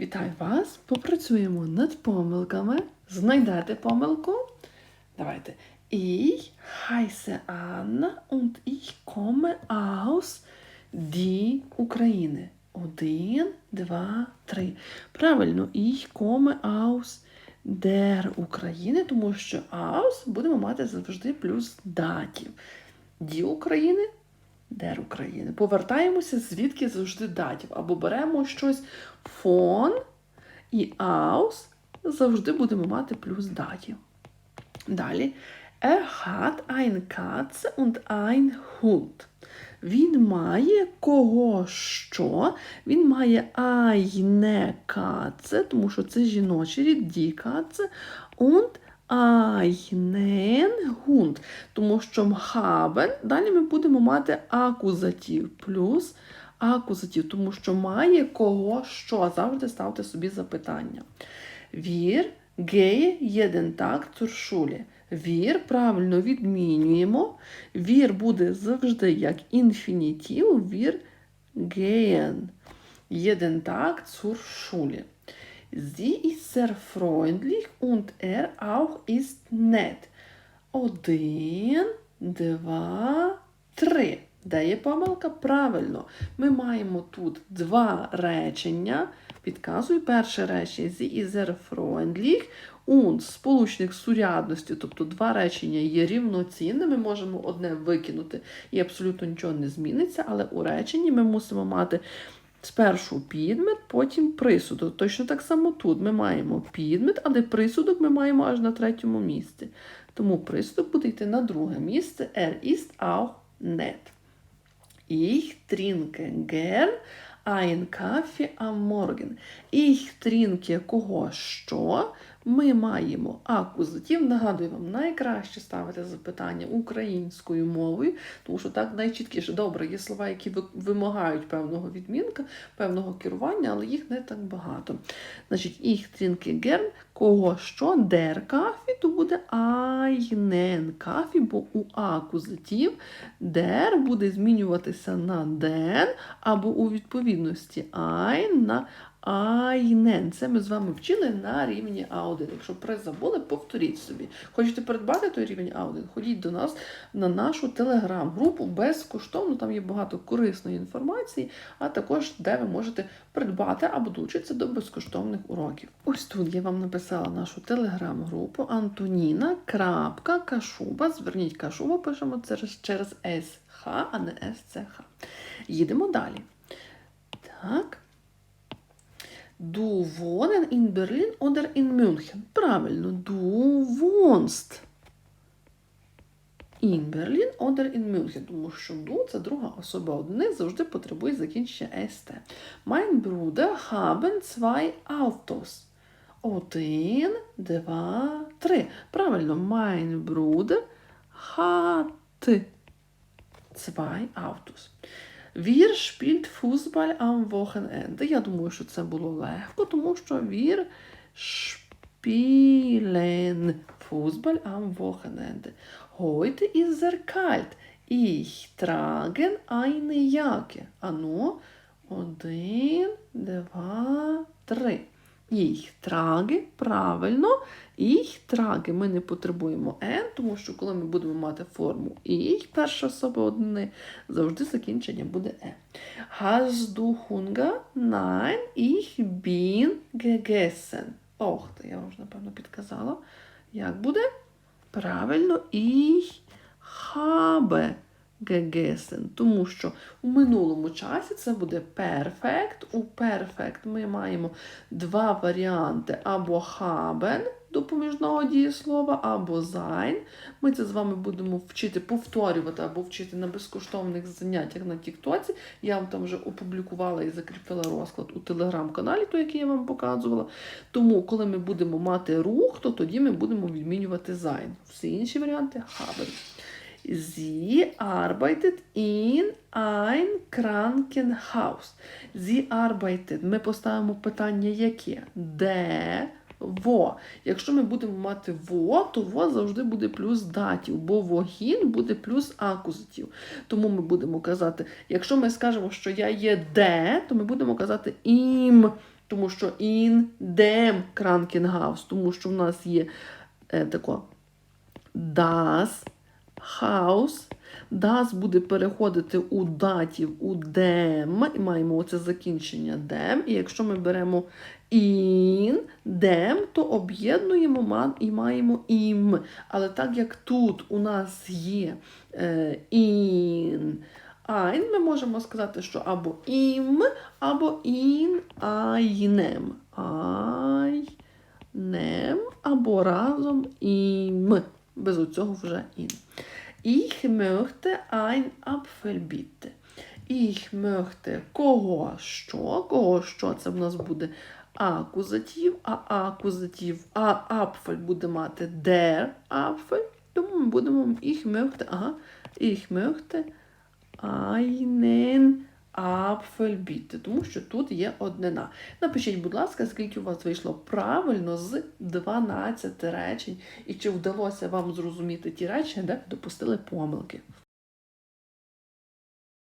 Вітаю вас! Попрацюємо над помилками. Знайдете помилку. Давайте. Ich heiße Anna und ich komme aus die України. Один, два, три. Правильно, ich komme aus der України, тому що aus будемо мати завжди плюс датів. Die України Дер України. Повертаємося, звідки завжди датів. Або беремо щось фон і aus, завжди будемо мати плюс датів. Далі. Er hat ein Katze und ein Hund. Він має кого що? Він має eine Katze, тому що це жіночий рід, die Katze, und Hund. Тому що haben, далі ми будемо мати акузатив плюс акузатив, тому що має кого що. Завжди ставте собі запитання. Gehen jeden Tag zur Schule. Вір правильно відмінюємо. Вір буде завжди як інфінітив, вір. Jeden Tag zur Schule. Sie ist sehr freundlich und er auch ist nett. Один, два, три. Де є помилка? Правильно. Ми маємо тут два речення. Підказую перше речення Sie ist sehr. Und сполучник сурядності, тобто два речення є рівноцінними, можемо одне викинути і абсолютно нічого не зміниться, але у реченні ми мусимо мати спершу підмет, потім присудок. Точно так само тут ми маємо підмет, але присудок ми маємо аж на третьому місці. Тому присудок буде йти на друге місце. Er ist auch nett. Ich trinke gern ein Kaffee am Morgen. Ich trinke кого що? Ми маємо акузатив. Нагадую вам, найкраще ставити запитання українською мовою, тому що так найчіткіше. Добре, є слова, які вимагають певного відмінка, певного керування, але їх не так багато. Значить, ich trinke gern кого що? Der Kaffee, то буде einen Kaffee, бо у акузатив der буде змінюватися на den, або у відповідності ein на einen. Це ми з вами вчили на рівні А1. Якщо призабули, повторіть собі. Хочете придбати той рівень А1? Ходіть до нас на нашу телеграм-групу безкоштовно. Там є багато корисної інформації, а також де ви можете придбати або долучитися до безкоштовних уроків. Ось тут я вам написала нашу телеграм-групу Антоніна. Кашуба. Зверніть Кашуба, пишемо через, через СХ, а не СЦХ. Їдемо далі. Так. Du wohnen in Berlin oder in München? Правильно, du wohnst in Berlin oder in München, тому що du – це друга особа одни, завжди потребує закінчення st. Mein Bruder haben zwei Autos. Один, два, три. Правильно, mein Bruder hat zwei Autos. Wir spielt Fußball am Wochenende. Я думаю, що це було легко, тому що spielen три. Ich trage, правильно. Ich trage. Ми не потребуємо N, тому що коли ми будемо мати форму ich, перша особа одни, завжди закінчення буде E. Hast du Hunger? Nein, ich bin gegessen. Ох, то я вже, напевно, підказала. Як буде? Правильно, ich habe gegessen. Тому що в минулому часі це буде perfect. У perfect ми маємо два варіанти або haben допоміжного дієслова, або sein. Ми це з вами будемо вчити повторювати або вчити на безкоштовних заняттях на Тіктоці. Я вам там вже опублікувала і закріпила розклад у телеграм-каналі, той, який я вам показувала. Тому, коли ми будемо мати рух, то тоді ми будемо відмінювати sein. Всі інші варіанти haben. Sie arbeitet in ein Krankenhaus. Sie arbeitet. Ми поставимо питання яке? Де? Во. Якщо ми будемо мати во, то во завжди буде плюс датів, бо вогін буде плюс акузатів. Тому ми будемо казати, якщо ми скажемо, що я є де, то ми будемо казати ім Тому що in dem Krankenhaus, тому що в нас є е, тако das Haus. Das буде переходити у датів у dem, і маємо оце закінчення dem. І якщо ми беремо in, dem, то об'єднуємо ма- і маємо ім. Але так як тут у нас є е, in, ми можемо сказати, що або ім, або in einem. Einem, або разом ім. Без оцього вже in. Ich möchte ein Apfel bitte. Ich möchte кого що? Кого що це в нас буде акузатив, а акузатив, а Apfel буде мати der Apfel. Тому ми будемо ich möchte, ага, ich möchte einen Bitte, тому що тут є однина. Напишіть, будь ласка, скільки у вас вийшло правильно з 12 речень, і чи вдалося вам зрозуміти ті речення, де допустили помилки.